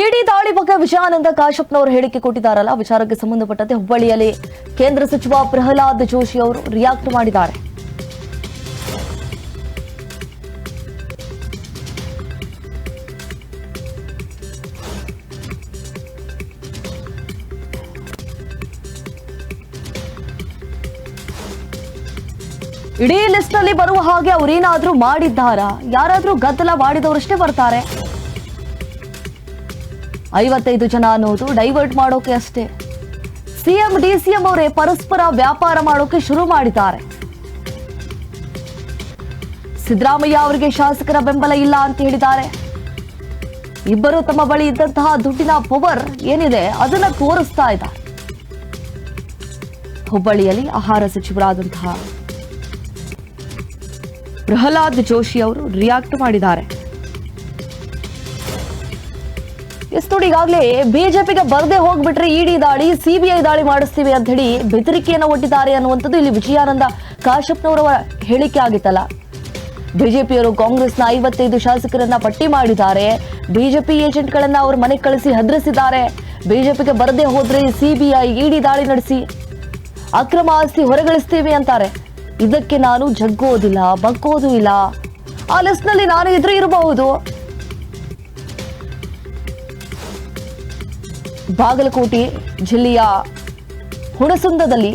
ಇಡೀ ದಾಳಿ ಬಗ್ಗೆ ವಿಜಯಾನಂದ ಕಾಶಪ್ಪನವರು ಹೇಳಿಕೆ ಕೊಟ್ಟಿದ್ದಾರಲ್ಲ, ವಿಚಾರಕ್ಕೆ ಸಂಬಂಧಪಟ್ಟಂತೆ ಹುಬ್ಬಳ್ಳಿಯಲ್ಲಿ ಕೇಂದ್ರ ಸಚಿವ ಪ್ರಹ್ಲಾದ್ ಜೋಶಿ ಅವರು ರಿಯಾಕ್ಟ್ ಮಾಡಿದ್ದಾರೆ. ಇಡೀ ಲಿಸ್ಟ್ ಅಲ್ಲಿ ಬರುವ ಹಾಗೆ ಅವರೇನಾದ್ರೂ ಮಾಡಿದ್ದಾರಾ? ಯಾರಾದ್ರೂ ಗದ್ದಲ ಮಾಡಿದವರಷ್ಟೇ ಬರ್ತಾರೆ. ಐವತ್ತೈದು ಜನ ಅನ್ನೋದು ಡೈವರ್ಟ್ ಮಾಡೋಕೆ ಅಷ್ಟೇ. ಸಿಎಂ ಡಿಸಿಎಂ ಅವರೇ ಪರಸ್ಪರ ವ್ಯಾಪಾರ ಮಾಡೋಕೆ ಶುರು ಮಾಡಿದ್ದಾರೆ. ಸಿದ್ದರಾಮಯ್ಯ ಅವರಿಗೆ ಶಾಸಕರ ಬೆಂಬಲ ಇಲ್ಲ ಅಂತ ಹೇಳಿದ್ದಾರೆ. ಇಬ್ಬರು ತಮ್ಮ ಬಳಿ ಇದ್ದಂತಹ ದುಡ್ಡಿನ ಪವರ್ ಏನಿದೆ ಅದನ್ನ ತೋರಿಸ್ತಾ ಇದ್ದಾರೆ ಹುಬ್ಬಳ್ಳಿಯಲ್ಲಿ ಆಹಾರ ಸಚಿವರಾದಂತಹ ಪ್ರಹ್ಲಾದ್ ಜೋಶಿ ಅವರು ರಿಯಾಕ್ಟ್ ಮಾಡಿದ್ದಾರೆ. ಎಸ್ ನೋಡಿ, ಈಗಾಗಲೇ ಬಿಜೆಪಿಗೆ ಬರದೆ ಹೋಗ್ಬಿಟ್ರೆ ಇಡಿ ದಾಳಿ, ಸಿಬಿಐ ದಾಳಿ ಮಾಡಿಸ್ತೀವಿ ಅಂತ ಹೇಳಿ ಬೆದರಿಕೆಯನ್ನು ಒಡ್ಡಿದ್ದಾರೆ ಅನ್ನುವಂಥದ್ದು ಇಲ್ಲಿ ವಿಜಯಾನಂದ ಕಾಶ್ಯಪ್ನವರ ಹೇಳಿಕೆ ಆಗಿತ್ತಲ್ಲ. ಬಿಜೆಪಿಯವರು ಕಾಂಗ್ರೆಸ್ನ ಐವತ್ತೈದು ಶಾಸಕರನ್ನ ಪಟ್ಟಿ ಮಾಡಿದ್ದಾರೆ. ಬಿಜೆಪಿ ಏಜೆಂಟ್ಗಳನ್ನ ಅವ್ರ ಮನೆಗೆ ಕಳಿಸಿ ಹದ್ರಿಸಿದ್ದಾರೆ. ಬಿಜೆಪಿಗೆ ಬರದೆ ಹೋದ್ರೆ ಸಿಬಿಐ ಇಡಿ ದಾಳಿ ನಡೆಸಿ ಅಕ್ರಮ ಆಸ್ತಿ ಹೊರಗಳಿಸ್ತೀವಿ ಅಂತಾರೆ. ಇದಕ್ಕೆ ನಾನು ಜಗ್ಗೋದಿಲ್ಲ, ಬಗ್ಗೋದು ಇಲ್ಲ. ಆ ಲಿಸ್ಟ್ನಲ್ಲಿ ನಾನು ಎದುರು ಇರಬಹುದು. ಬಾಗಲಕೋಟೆ ಜಿಲ್ಲೆಯ ಹುಣಸುಂದದಲ್ಲಿ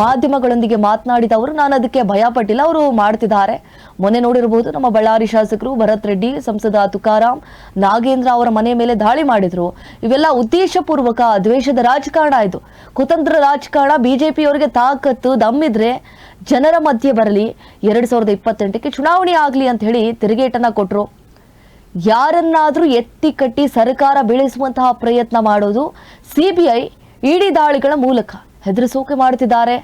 ಮಾಧ್ಯಮಗಳೊಂದಿಗೆ ಮಾತನಾಡಿದ ಅವರು, ನಾನು ಅದಕ್ಕೆ ಭಯ ಪಟ್ಟಿಲ್ಲ, ಅವರು ಮಾಡ್ತಿದ್ದಾರೆ. ಮೊನ್ನೆ ನೋಡಿರಬಹುದು, ನಮ್ಮ ಬಳ್ಳಾರಿ ಶಾಸಕರು ಭರತ್ ರೆಡ್ಡಿ, ಸಂಸದ ತುಕಾರಾಮ್ ನಾಗೇಂದ್ರ ಅವರ ಮನೆ ಮೇಲೆ ದಾಳಿ ಮಾಡಿದ್ರು. ಇವೆಲ್ಲ ಉದ್ದೇಶಪೂರ್ವಕ ದ್ವೇಷದ ರಾಜಕಾರಣ ಇದು. ಕುತಂತ್ರ ರಾಜಕಾರಣ, ಬಿಜೆಪಿಯವರಿಗೆ ತಾಕತ್ತು ದಮ್ಮಿದ್ರೆ ಜನರ ಮಧ್ಯೆ ಬರಲಿ. ಎರಡ್ ಸಾವಿರದ ಇಪ್ಪತ್ತೆಂಟಕ್ಕೆ ಚುನಾವಣೆ ಆಗಲಿ ಅಂತ ಹೇಳಿ ತಿರುಗೇಟನ್ನ ಕೊಟ್ಟರು ಯಾರನ್ನಾದ್ರೂ ಎತ್ತಿ ಕಟ್ಟಿ ಸರ್ಕಾರ ಬೀಳಿಸುವಂತಹ ಪ್ರಯತ್ನ ಮಾಡೋದು ಸಿಬಿಐ ಇಡಿ ದಾಳಿಗಳ ಮೂಲಕ. ಹೆದರಿಸೋಕೆ ಮಾಡುತ್ತಿದ್ದಾರೆ.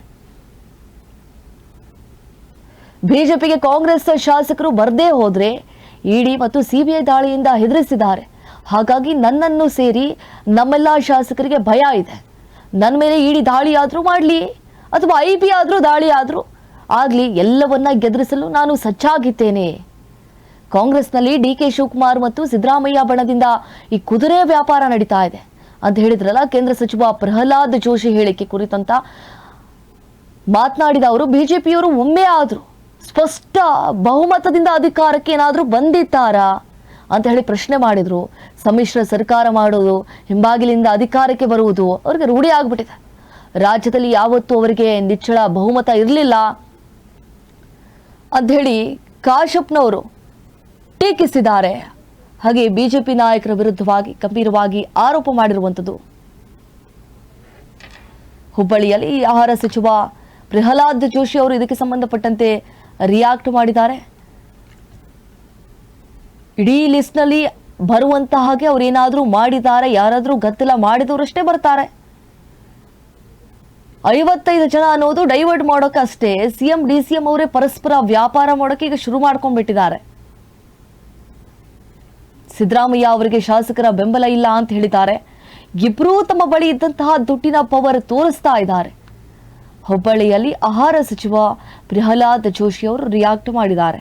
ಬಿಜೆಪಿಗೆ ಕಾಂಗ್ರೆಸ್ ಶಾಸಕರು ಬರದೇ ಹೋದ್ರೆ ಇಡಿ ಮತ್ತು ಸಿಬಿಐ ದಾಳಿಯಿಂದ ಹೆದರಿಸಿದ್ದಾರೆ. ಹಾಗಾಗಿ ನನ್ನನ್ನು ಸೇರಿ ನಮ್ಮೆಲ್ಲ ಶಾಸಕರಿಗೆ ಭಯ ಇದೆ. ನನ್ನ ಮೇಲೆ ಇಡಿ ದಾಳಿ ಆದರೂ ಮಾಡಲಿ, ಅಥವಾ ಐ ಬಿ ಆದರೂ ದಾಳಿ ಆದರೂ ಆಗಲಿ, ಎಲ್ಲವನ್ನ ಗೆದರಿಸಲು ನಾನು ಸಜ್ಜಾಗಿದ್ದೇನೆ. ಕಾಂಗ್ರೆಸ್ನಲ್ಲಿ ಡಿ ಕೆ ಶಿವಕುಮಾರ್ ಮತ್ತು ಸಿದ್ದರಾಮಯ್ಯ ಬಣದಿಂದ ಈ ಕುದುರೆ ವ್ಯಾಪಾರ ನಡೀತಾ ಇದೆ ಅಂತ ಹೇಳಿದ್ರಲ್ಲ ಕೇಂದ್ರ ಸಚಿವ ಪ್ರಹ್ಲಾದ್ ಜೋಶಿ ಹೇಳಿಕೆ ಕುರಿತಂತ ಮಾತನಾಡಿದ ಅವರು, ಬಿಜೆಪಿಯವರು ಒಮ್ಮೆ ಆದರೂ ಸ್ಪಷ್ಟ ಬಹುಮತದಿಂದ ಅಧಿಕಾರಕ್ಕೆ ಏನಾದರೂ ಬಂದಿದ್ದಾರಾ ಅಂತ ಹೇಳಿ ಪ್ರಶ್ನೆ ಮಾಡಿದ್ರು. ಸಮ್ಮಿಶ್ರ ಸರ್ಕಾರ ಮಾಡೋದು, ಹಿಂಬಾಗಿಲಿಂದ ಅಧಿಕಾರಕ್ಕೆ ಬರುವುದು ಅವರಿಗೆ ರೂಢಿ ಆಗ್ಬಿಟ್ಟಿದೆ. ರಾಜ್ಯದಲ್ಲಿ ಯಾವತ್ತೂ ಅವರಿಗೆ ನಿಚ್ಚಳ ಬಹುಮತ ಇರಲಿಲ್ಲ ಅಂತ ಕಾಶಪ್ನವರು ಟೀಕಿಸಿದ್ದಾರೆ. ಹಾಗೆ ಬಿಜೆಪಿ ನಾಯಕರ ವಿರುದ್ಧವಾಗಿ, ಗಂಭೀರವಾಗಿ ಆರೋಪ ಮಾಡಿರುವಂಥದ್ದು. ಹುಬ್ಬಳ್ಳಿಯಲ್ಲಿ ಆಹಾರ ಸಚಿವ ಪ್ರಹ್ಲಾದ್ ಜೋಶಿ ಅವರು ಇದಕ್ಕೆ ಸಂಬಂಧಪಟ್ಟಂತೆ ರಿಯಾಕ್ಟ್ ಮಾಡಿದ್ದಾರೆ. ಇಡೀ ಲಿಸ್ಟ್ನಲ್ಲಿ ಬರುವಂತ ಹಾಗೆ ಅವ್ರು ಏನಾದರೂ ಮಾಡಿದ್ದಾರೆ, ಯಾರಾದರೂ ಗದ್ದಲ ಮಾಡಿದವರಷ್ಟೇ ಬರ್ತಾರೆ. ಐವತ್ತೈದು ಜನ ಅನ್ನೋದು ಡೈವರ್ಟ್ ಮಾಡೋಕೆ ಅಷ್ಟೇ. ಸಿಎಂ ಡಿ ಸಿ ಎಂ ಅವರೇ ಪರಸ್ಪರ ವ್ಯಾಪಾರ ಮಾಡೋಕೆ ಈಗ ಶುರು ಮಾಡ್ಕೊಂಡ್ಬಿಟ್ಟಿದ್ದಾರೆ. ಸಿದ್ದರಾಮಯ್ಯ ಅವರಿಗೆ ಶಾಸಕರ ಬೆಂಬಲ ಇಲ್ಲ ಅಂತ ಹೇಳಿದ್ದಾರೆ. ಇಬ್ಬರೂ ತಮ್ಮ ಬಳಿ ಇದ್ದಂತಹ ದುಡ್ಡಿನ ಪವರ್ ತೋರಿಸ್ತಾ ಇದ್ದಾರೆ. ಹುಬ್ಬಳ್ಳಿಯಲ್ಲಿ ಆಹಾರ ಸಚಿವ ಪ್ರಹ್ಲಾದ್ ಜೋಶಿ ಅವರು ರಿಯಾಕ್ಟ್ ಮಾಡಿದ್ದಾರೆ.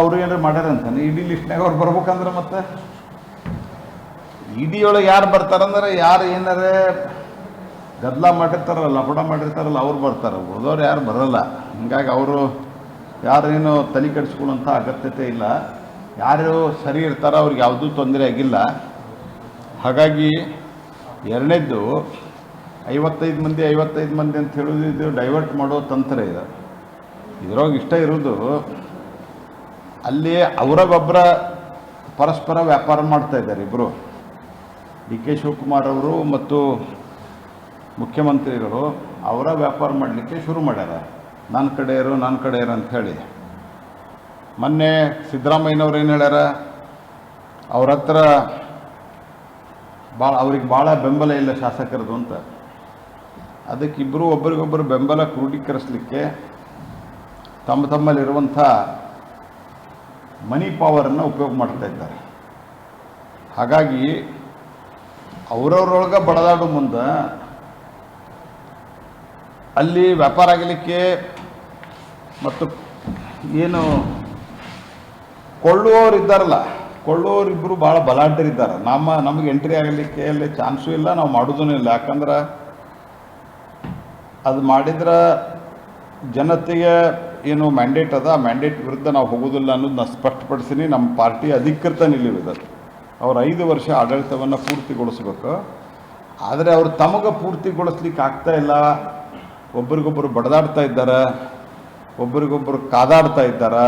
ಅವ್ರು ಏನಾರು ಮಾಡ್ಯಾರಂತಾನೆ ಇಡೀ ಲಿಸ್ಟ್ನಾಗ ಅವ್ರು ಬರ್ಬೇಕಂದ್ರೆ ಮತ್ತೆ? ಇಡಿ ಒಳಗೆ ಯಾರು ಬರ್ತಾರಂದ್ರೆ ಯಾರು ಏನಾರ ಗದ್ದಲ ಮಾಡಿರ್ತಾರಲ್ಲ ಲಪಡ ಮಾಡಿರ್ತಾರಲ್ಲ, ಅವ್ರು ಬರ್ತಾರೆ. ಉಳಿದವ್ರು ಯಾರು ಬರಲ್ಲ. ಹಿಂಗಾಗಿ ಅವರು ಯಾರೇನು ತಲೆ ಕೆಡಿಸ್ಕೊಳ್ಳೋಂಥ ಅಗತ್ಯತೆ ಇಲ್ಲ. ಯಾರು ಸರಿ ಇರ್ತಾರೋ ಅವ್ರಿಗೆ ಯಾವುದೂ ತೊಂದರೆ ಆಗಿಲ್ಲ. ಹಾಗಾಗಿ ಎರಡನೇದ್ದು ಐವತ್ತೈದು ಮಂದಿ ಐವತ್ತೈದು ಮಂದಿ ಅಂತ ಹೇಳೋದು ಇದು ಡೈವರ್ಟ್ ಮಾಡೋ ತಂತ್ರ ಇದೆ. ಇದ್ರೊಳಗೆ ಇಷ್ಟ ಇರೋದು ಅಲ್ಲಿ ಅವರಗೊಬ್ಬರ ಪರಸ್ಪರ ವ್ಯಾಪಾರ ಮಾಡ್ತಾ ಇದ್ದಾರೆ ಇಬ್ಬರು ಡಿ ಕೆ ಶಿವಕುಮಾರ್ ಅವರು ಮತ್ತು ಮುಖ್ಯಮಂತ್ರಿಗಳು ಅವರ ವ್ಯಾಪಾರ ಮಾಡಲಿಕ್ಕೆ ಶುರು ಮಾಡ್ಯಾರ. ನನ್ನ ಕಡೆಯರು ನನ್ನ ಕಡೆಯರು ಹೇಳಿ ಮೊನ್ನೆ ಸಿದ್ದರಾಮಯ್ಯನವ್ರು ಏನು ಹೇಳ್ಯಾರ? ಅವ್ರ ಹತ್ರ ಭಾಳ ಅವ್ರಿಗೆ ಭಾಳ ಬೆಂಬಲ ಇಲ್ಲ ಶಾಸಕರದು ಅಂತ. ಅದಕ್ಕಿಬ್ಬರು ಒಬ್ಬರಿಗೊಬ್ಬರು ಬೆಂಬಲ ಕ್ರೋಢೀಕರಿಸಲಿಕ್ಕೆ ತಮ್ಮ ತಮ್ಮಲ್ಲಿರುವಂಥ ಮನಿ ಪವರನ್ನು ಉಪಯೋಗ ಮಾಡ್ತಾ ಇದ್ದಾರೆ. ಹಾಗಾಗಿ ಅವರವ್ರೊಳಗೆ ಬಡದಾಡೋ ಮುಂದೆ ಅಲ್ಲಿ ವ್ಯಾಪಾರ ಆಗಲಿಕ್ಕೆ ಮತ್ತು ಏನು ಕೊಳ್ಳುವವರು ಇದ್ದಾರಲ್ಲ ಕೊಳ್ಳುವವರಿಬ್ಬರು ಭಾಳ ಬಲಾಢ್ಯರಿದ್ದಾರೆ. ನಮ್ಮ, ನಮಗೆ ಎಂಟ್ರಿ ಆಗಲಿಕ್ಕೆ ಅಲ್ಲಿ ಚಾನ್ಸು ಇಲ್ಲ, ನಾವು ಮಾಡೋದೂ ಇಲ್ಲ. ಯಾಕಂದ್ರೆ ಅದು ಮಾಡಿದ್ರೆ ಜನತೆಗೆ ಏನು ಮ್ಯಾಂಡೇಟ್ ಅದ ಮ್ಯಾಂಡೇಟ್ ವಿರುದ್ಧ ನಾವು ಹೋಗೋದಿಲ್ಲ ಅನ್ನೋದು ನಾನು ಸ್ಪಷ್ಟಪಡಿಸಿನಿ ನಮ್ಮ ಪಾರ್ಟಿ ಅಧಿಕೃತ ನಿಲುವಿದೆ. ಅವ್ರು ಐದು ವರ್ಷ ಆಡಳಿತವನ್ನು ಪೂರ್ತಿಗೊಳಿಸ್ಬೇಕು. ಆದರೆ ಅವರು ತಮಗೆ ಪೂರ್ತಿಗೊಳಿಸ್ಲಿಕ್ಕೆ ಆಗ್ತಾ ಇಲ್ಲ. ಒಬ್ರಿಗೊಬ್ಬರು ಬಡದಾಡ್ತಾ ಇದ್ದಾರೆ? ಒಬ್ರಿಗೊಬ್ಬರು ಕಾದಾಡ್ತಾ ಇದ್ದಾರೆ?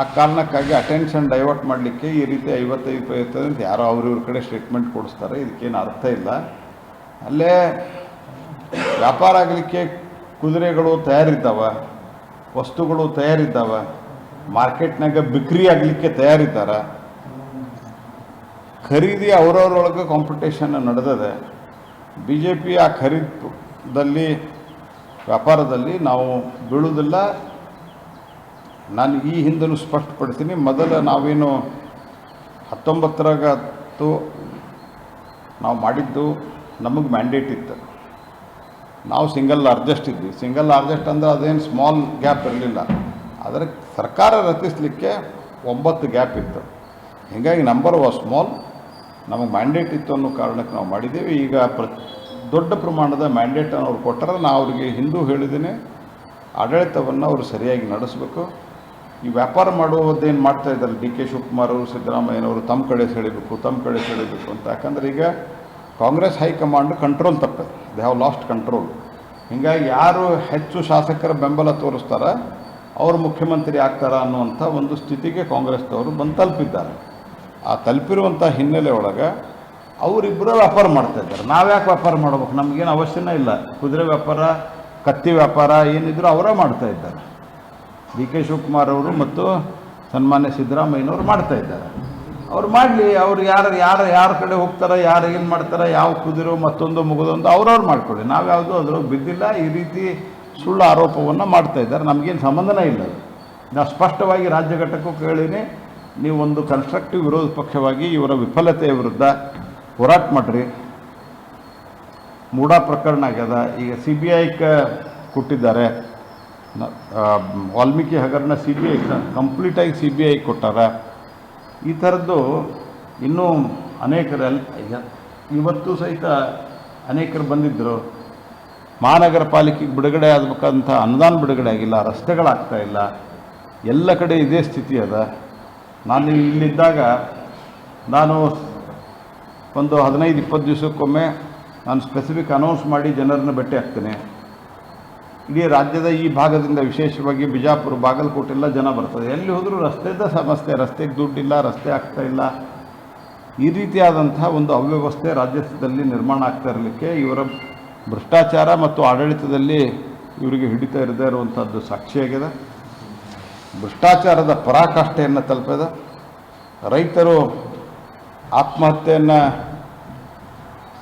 ಆ ಕಾರಣಕ್ಕಾಗಿ ಅಟೆನ್ಷನ್ ಡೈವರ್ಟ್ ಮಾಡಲಿಕ್ಕೆ ಈ ರೀತಿ ಐವತ್ತೈದು ರೂಪಾಯಿ ಇರ್ತದೆ ಅಂತ ಯಾರೋ ಅವ್ರ ಇವ್ರ ಕಡೆ ಸ್ಟೇಟ್ಮೆಂಟ್ ಕೊಡಿಸ್ತಾರೆ. ಇದಕ್ಕೇನು ಅರ್ಥ ಇಲ್ಲ. ಅಲ್ಲೇ ವ್ಯಾಪಾರ ಆಗಲಿಕ್ಕೆ ಕುದುರೆಗಳು ತಯಾರಿದ್ದಾವೆ, ವಸ್ತುಗಳು ತಯಾರಿದ್ದಾವೆ, ಮಾರ್ಕೆಟ್ನಾಗ ಬಿಕ್ರಿ ಆಗಲಿಕ್ಕೆ ತಯಾರಿದ್ದಾರೆ. ಖರೀದಿ ಅವರವರೊಳಗೆ ಕಾಂಪಿಟೇಷನ್ ನಡೆದಿದೆ. ಬಿ ಜೆ ಪಿ ಆ ಖರೀದಲ್ಲಿ ವ್ಯಾಪಾರದಲ್ಲಿ ನಾವು ಬೀಳುವುದಿಲ್ಲ. ನಾನು ಈ ಹಿಂದಲೂ ಸ್ಪಷ್ಟಪಡ್ತೀನಿ ಮೊದಲ ನಾವೇನು ಹತ್ತೊಂಬತ್ತರಾಗತ್ತು ನಾವು ಮಾಡಿದ್ದು ನಮಗೆ ಮ್ಯಾಂಡೇಟ್ ಇತ್ತು. ನಾವು ಸಿಂಗಲ್ ಲಾರ್ಜೆಸ್ಟ್ ಇದ್ವಿ. ಸಿಂಗಲ್ ಲಾರ್ಜೆಸ್ಟ್ ಅಂದರೆ ಅದೇನು ಸ್ಮಾಲ್ ಗ್ಯಾಪ್ ಇರಲಿಲ್ಲ. ಆದರೆ ಸರ್ಕಾರ ರಚಿಸಲಿಕ್ಕೆ ಒಂಬತ್ತು ಗ್ಯಾಪ್ ಇತ್ತು. ಹೀಗಾಗಿ ನಂಬರ್ ವಾಸ್ ಸ್ಮಾಲ್ ನಮಗೆ ಮ್ಯಾಂಡೇಟ್ ಇತ್ತು ಅನ್ನೋ ಕಾರಣಕ್ಕೆ ನಾವು ಮಾಡಿದ್ದೀವಿ. ಈಗ ಪ್ರ ದೊಡ್ಡ ಪ್ರಮಾಣದ ಮ್ಯಾಂಡೇಟನ್ನು ಅವ್ರು ಕೊಟ್ಟರೆ ನಾನು ಅವರಿಗೆ ಹಿಂದೂ ಹೇಳಿದ್ದೀನಿ, ಆಡಳಿತವನ್ನು ಅವರು ಸರಿಯಾಗಿ ನಡೆಸಬೇಕು. ಈ ವ್ಯಾಪಾರ ಮಾಡುವುದೇನು ಮಾಡ್ತಾ ಇದ್ದಾರೆ, ಡಿ ಕೆ ಶಿವಕುಮಾರ್ ಅವರು, ಸಿದ್ದರಾಮಯ್ಯನವರು ತಮ್ಮ ಕಡೆ ಸೆಳಿಬೇಕು ತಮ್ಮ ಕಡೆ ಸೆಳಿಬೇಕು ಅಂತ. ಯಾಕಂದ್ರೆ ಈಗ ಕಾಂಗ್ರೆಸ್ ಹೈಕಮಾಂಡ್ ಕಂಟ್ರೋಲ್ ತಪ್ಪದೆ ದೇ ಹ್ಯಾವ್ ಲಾಸ್ಟ್ ಕಂಟ್ರೋಲ್ ಹೀಗಾಗಿ ಯಾರು ಹೆಚ್ಚು ಶಾಸಕರ ಬೆಂಬಲ ತೋರಿಸ್ತಾರ, ಅವರು ಮುಖ್ಯಮಂತ್ರಿ ಆಗ್ತಾರ ಅನ್ನುವಂಥ ಒಂದು ಸ್ಥಿತಿಗೆ ಕಾಂಗ್ರೆಸ್ದವರು ಬಂದು ತಲುಪಿದ್ದಾರೆ. ಆ ತಲುಪಿರುವಂಥ ಹಿನ್ನೆಲೆ ಒಳಗೆ ಅವರಿಬ್ಬರು ವ್ಯಾಪಾರ ಮಾಡ್ತಾ ಇದ್ದಾರೆ. ನಾವ್ಯಾಕೆ ವ್ಯಾಪಾರ ಮಾಡ್ಬೇಕು? ನಮಗೇನು ಅವಶ್ಯನೇ ಇಲ್ಲ. ಕುದುರೆ ವ್ಯಾಪಾರ, ಕತ್ತಿ ವ್ಯಾಪಾರ ಏನಿದ್ರು ಅವರೇ ಮಾಡ್ತಾ ಇದ್ದಾರೆ. ಡಿ ಕೆ ಶಿವಕುಮಾರ್ ಅವರು ಮತ್ತು ಸನ್ಮಾನ್ಯ ಸಿದ್ದರಾಮಯ್ಯನವರು ಮಾಡ್ತಾ ಇದ್ದಾರೆ. ಅವ್ರು ಮಾಡಲಿ, ಅವ್ರು ಯಾರು ಯಾರು, ಯಾರ ಕಡೆ ಹೋಗ್ತಾರೆ, ಯಾರು ಏನು ಮಾಡ್ತಾರೆ, ಯಾವ ಕುದುರೆ ಮತ್ತೊಂದು, ಮುಗಿದೊಂದು ಅವ್ರವ್ರು ಮಾಡ್ಕೊಳ್ಳಿ. ನಾವು ಯಾವುದೂ ಅದ್ರಾಗ ಬಿದ್ದಿಲ್ಲ, ಈ ರೀತಿ ಸುಳ್ಳು ಆರೋಪವನ್ನು ಮಾಡ್ತಾ ಇದ್ದಾರೆ. ನಮಗೇನು ಸಂಬಂಧನೇ ಇಲ್ಲ ನಾವು ಸ್ಪಷ್ಟವಾಗಿ ರಾಜ್ಯ ಘಟಕಕ್ಕೂ ಕೇಳೀನಿ, ನೀವು ಒಂದು ಕನ್ಸ್ಟ್ರಕ್ಟಿವ್ ವಿರೋಧ ಪಕ್ಷವಾಗಿ ಇವರ ವಿಫಲತೆಯ ವಿರುದ್ಧ ಹೋರಾಟ ಮಾಡಿರಿ. ಮೂಡಾ ಪ್ರಕರಣ ಆಗ್ಯದ. ಈಗ ಸಿ ಬಿ ಐಗೆ ಕೊಟ್ಟಿದ್ದಾರೆ. ವಾಲ್ಮೀಕಿ ಹಗರಣ ಸಿ ಬಿ ಐ ಕಂಪ್ಲೀಟಾಗಿ ಸಿ ಬಿ ಐ ಕೊಟ್ಟಾರ. ಈ ಥರದ್ದು ಇನ್ನೂ ಅನೇಕರೆಲ್ಲ ಇವತ್ತು ಸಹಿತ ಅನೇಕರು ಬಂದಿದ್ದರು ಮಹಾನಗರ ಪಾಲಿಕೆಗೆ ಬಿಡುಗಡೆ ಆಗಬೇಕಂತ ಅನುದಾನ ಬಿಡುಗಡೆ ಆಗಿಲ್ಲ, ರಸ್ತೆಗಳಾಗ್ತಾ ಇಲ್ಲ. ಎಲ್ಲ ಕಡೆ ಇದೇ ಸ್ಥಿತಿ ಅದ. ನಾನು ಇಲ್ಲಿದ್ದಾಗ, ನಾನು ಒಂದು ಹದಿನೈದು, ಇಪ್ಪತ್ತು ದಿವಸಕ್ಕೊಮ್ಮೆ ನಾನು ಸ್ಪೆಸಿಫಿಕ್ ಅನೌನ್ಸ್ ಮಾಡಿ ಜನರನ್ನು ಭೇಟಿ ಆಗ್ತೇನೆ. ಇಡೀ ರಾಜ್ಯದ ಈ ಭಾಗದಿಂದ ವಿಶೇಷವಾಗಿ ಬಿಜಾಪುರ ಬಾಗಲಕೋಟೆಲ್ಲ ಜನ ಬರ್ತದೆ. ಎಲ್ಲಿ ಹೋದರೂ ರಸ್ತೆದ ಸಮಸ್ಯೆ, ರಸ್ತೆಗೆ ದುಡ್ಡಿಲ್ಲ, ರಸ್ತೆ ಆಗ್ತಾ ಇಲ್ಲ. ಈ ರೀತಿಯಾದಂಥ ಒಂದು ಅವ್ಯವಸ್ಥೆ ರಾಜ್ಯದಲ್ಲಿ ನಿರ್ಮಾಣ ಆಗ್ತಾ ಇರಲಿಕ್ಕೆ ಇವರ ಭ್ರಷ್ಟಾಚಾರ ಮತ್ತು ಆಡಳಿತದಲ್ಲಿ ಇವರಿಗೆ ಹಿಡಿತಾ ಇರದೇ ಇರುವಂಥದ್ದು ಸಾಕ್ಷಿಯಾಗಿದೆ. ಭ್ರಷ್ಟಾಚಾರದ ಪರಾಕಾಷ್ಠೆಯನ್ನು ತಲುಪಿದೆ ರೈತರು ಆತ್ಮಹತ್ಯೆಯನ್ನು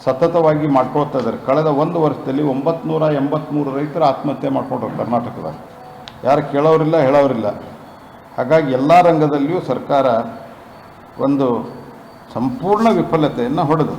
ಸತತವಾಗಿ ಮಾಡ್ಕೊಳ್ತಾ ಇದ್ದಾರೆ. ಕಳೆದ ಒಂದು ವರ್ಷದಲ್ಲಿ ಒಂಬತ್ನೂರ ಎಂಬತ್ತ್ಮೂರು ರೈತರು ಆತ್ಮಹತ್ಯೆ ಮಾಡ್ಕೊಂಡ್ರು ಕರ್ನಾಟಕದಾಗ ಯಾರು ಕೇಳೋರಿಲ್ಲ, ಹೇಳೋರಿಲ್ಲ. ಹಾಗಾಗಿ ಎಲ್ಲ ರಂಗದಲ್ಲಿಯೂ ಸರ್ಕಾರ ಒಂದು ಸಂಪೂರ್ಣ ವಿಫಲತೆಯನ್ನು ಹೊಡೆದು